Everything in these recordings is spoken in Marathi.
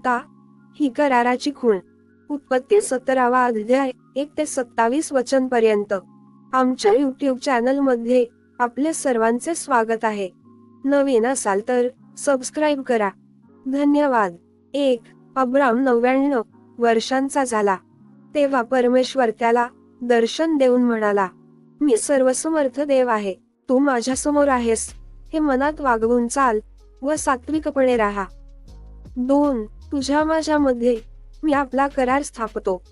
सुनता ही कराराची खूण. उत्पत्ती सतरावा अध्याय एक ते सत्तावीस वचन पर्यंत आमच्या युट्यूब चॅनलमध्ये आपले सर्वांचे स्वागत आहे. नवीन असाल तर सबस्क्राईब करा. धन्यवाद. एक अब्राम नव्याण्णव वर्षांचा झाला. तेव्हा परमेश्वर त्याला दर्शन देऊन म्हणाला मी सर्वसमर्थ देव आहे. तू माझ्यासमोर आहेस. हे मनात वागवून चाल व सात्विकपणे राहा. दोन तुझ्या माझ्यामध्ये मी आपला करार स्थापतो.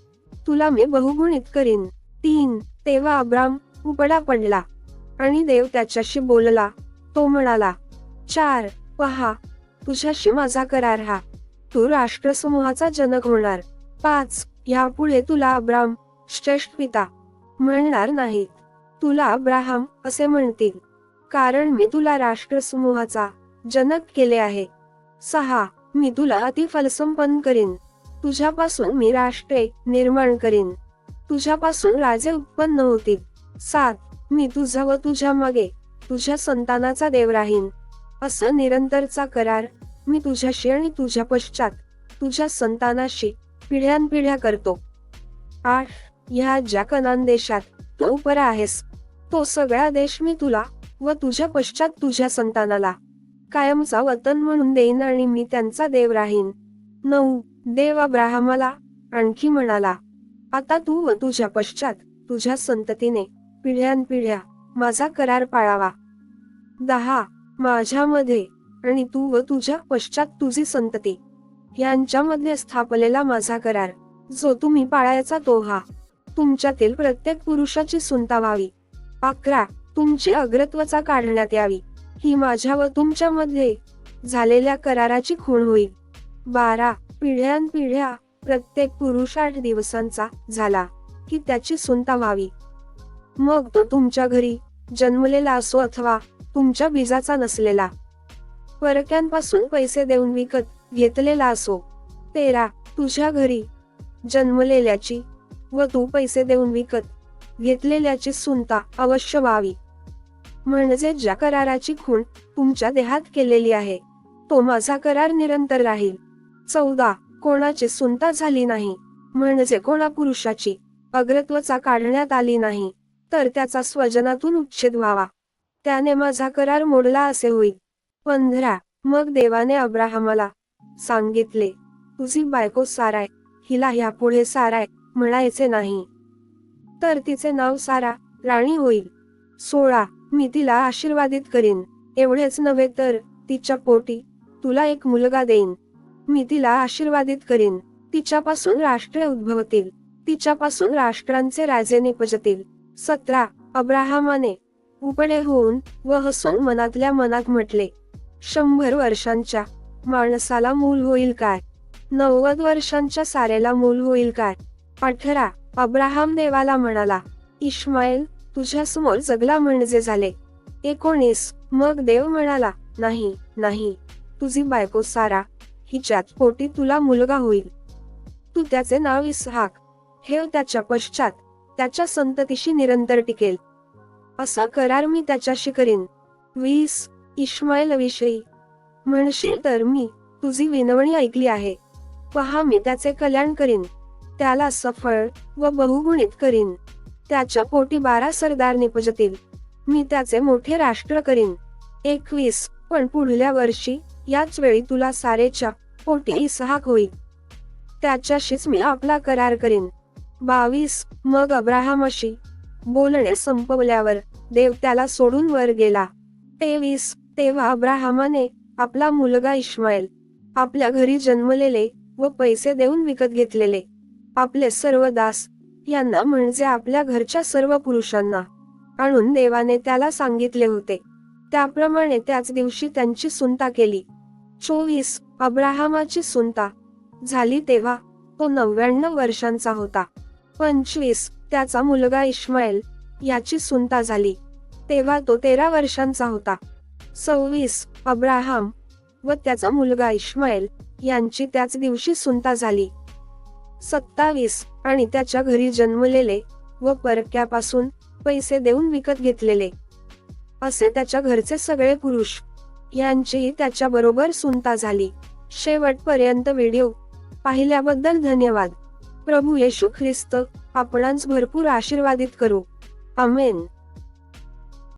तुला मी बहुगुणित करीन. तीन तेव्हा अब्राम उपडा पडला आणि देव त्याच्याशी बोलला. तो म्हणाला चार पहा तुझ्याशी माझा करार हा. तू राष्ट्रसमूहाचा जनक होणार. पाच यापुढे तुला अब्राम श्रेष्ठ पिता म्हणणार नाहीत तुला अब्राहम असे म्हणतील कारण मी तुला राष्ट्रसमूहाचा जनक केले आहे. सहा मी तुला अतिफलसंपन्न करीन. तुझ्यापासून मी राष्ट्रे निर्माण करीन. तुझ्यापासून राजे उत्पन्न होतील. सात मी तुझा व तुझ्या मागे तुझ्या संतानाचा देव राहीन. असं निरंतरचा करार मी तुझ्याशी आणि तुझ्या पश्चात तुझ्या संतानाशी पिढ्यानपिढ्या करतो. आठ ह्या ज्या कनान देशात तू परा आहेस तो सगळा देश मी तुला व तुझ्या पश्चात तुझ्या संतानाला कायमचा वतन म्हणून देईन आणि मी त्यांचा देव राहीन. नऊ देव अब्राहमाला आणखी म्हणाला आता तू व तुझ्या पश्चात तुझ्या संततीने पिढ्यानपिढ्या माझा करार पाळावा. दहा माझ्यामध्ये आणि तू व तुझ्या पश्चात तुझी संतती यांच्यामध्ये स्थापलेला माझा करार. जो तुम्ही पाळायचा तो हा. तुमच्यातील प्रत्येक पुरुषाची सुनता व्हावी. अकरा तुमची अग्रत्वचा काढण्यात यावी. ही माझ्या व तुमच्यामध्ये झालेल्या कराराची खूण होईल. बारा पिढ्यानपिढ्या प्रत्येक पुरुष आठ दिवसांचा झाला की त्याची सुनता व्हावी. मग तो तुमच्या घरी जन्मलेला असो अथवा तुमच्या बीजाचा नसलेला. परक्यांपासून पैसे देऊन विकत घेतलेला असो. तेरा तुझ्या घरी जन्मलेल्याची व तू पैसे देऊन विकत घेतलेल्याची सुनता अवश्य व्हावी. म्हणजे ज्या कराराची खूण तुमच्या देहात केलेली आहे तो माझा करार निरंतर राहील. चौदा. कोणाची सुनता झाली नाही म्हणजे कोणा पुरुषाची अग्रत्वचा काढण्यात आली नाही तर त्याचा स्वजनातून उच्छेद व्हावा. त्याने माझा करार मोडला असे होईल. पंधरा. मग देवाने अब्राहमाला सांगितले तुझी बायको साराय हिला यापुढे साराय म्हणायचे नाही. तर तिचे नाव सारा राणी होईल. सोळा. मी तिला आशीर्वादित करीन. एवढेच नव्हे तर तिच्या पोटी तुला एक मुलगा देईन. मी तिला आशीर्वादित करीन. तिच्यापासून राष्ट्रे उद्भवतील. तिच्यापासून राष्ट्रांचे राजे निपजतील. सतरा. अब्राहमाने उपडे होऊन व हसून मनातल्या मनात म्हटले शंभर वर्षांच्या माणसाला मूल होईल काय? नव्वद वर्षांच्या सारेला मूल होईल काय? अठरा. अब्राहम देवाला म्हणाला इश्माईल तुझ्यासमोर जगला म्हणजे झाले. एकोणीस. मग देव म्हणाला नाही नाही. तुझी बायको सारा. हिच्यात पोटी तुला मुलगा होईल. तू त्याचे नाव इसहाक. ठेव त्याच्या पश्चात त्याच्या संततीशी निरंतर टिकेल. असा करार मी त्याच्याशी करीन. वीस. इस्माईल विषयी म्हणशील तर मी तुझी विनवणी ऐकली आहे. पहा मी त्याचे कल्याण करीन. त्याला सफळ व बहुगुणित करीन. त्याच्या पोटी बारा सरदार निपजतील. मी त्याचे मोठे राष्ट्र करीन. एकवीस पण पुढल्या वर्षी याच वेळी तुला सारेच्या पोटी इसहाक होईल. त्याच्याशीच मी आपला करार करीन. बावीस मग अब्राहमाशी बोलणे संपवल्यावर देव त्याला सोडून वर गेला. तेवीस तेव्हा अब्राहमाने आपला मुलगा इस्माईल आपल्या घरी जन्मलेले व पैसे देऊन विकत घेतलेले. आपले सर्व दास यांना म्हणजे आपल्या घरच्या सर्व पुरुषांना आणून देवाने त्याला सांगितले होते. त्याप्रमाणे त्याच दिवशी त्यांची सुनता केली. चोवीस अब्राहमाची सुनता झाली तेव्हा तो नव्याण्णव वर्षांचा होता. पंचवीस त्याचा मुलगा इस्माईल याची सुनता झाली. तेव्हा तो तेरा वर्षांचा होता. सव्वीस अब्राहम व त्याचा मुलगा इस्माईल यांची त्याच दिवशी सुनता झाली. सत्तावीस आणि त्याच्या घरी जन्मलेले व परक्यापासून पैसे देऊन विकत घेतलेले. असे त्याच्या घरचे सगळे पुरुष यांचीही त्याच्या बरोबर सुनता झाली. शेवटपर्यंत व्हिडिओ पाहिल्याबद्दल धन्यवाद. प्रभू येशू ख्रिस्त आपणांस भरपूर आशीर्वादित करू. अमेन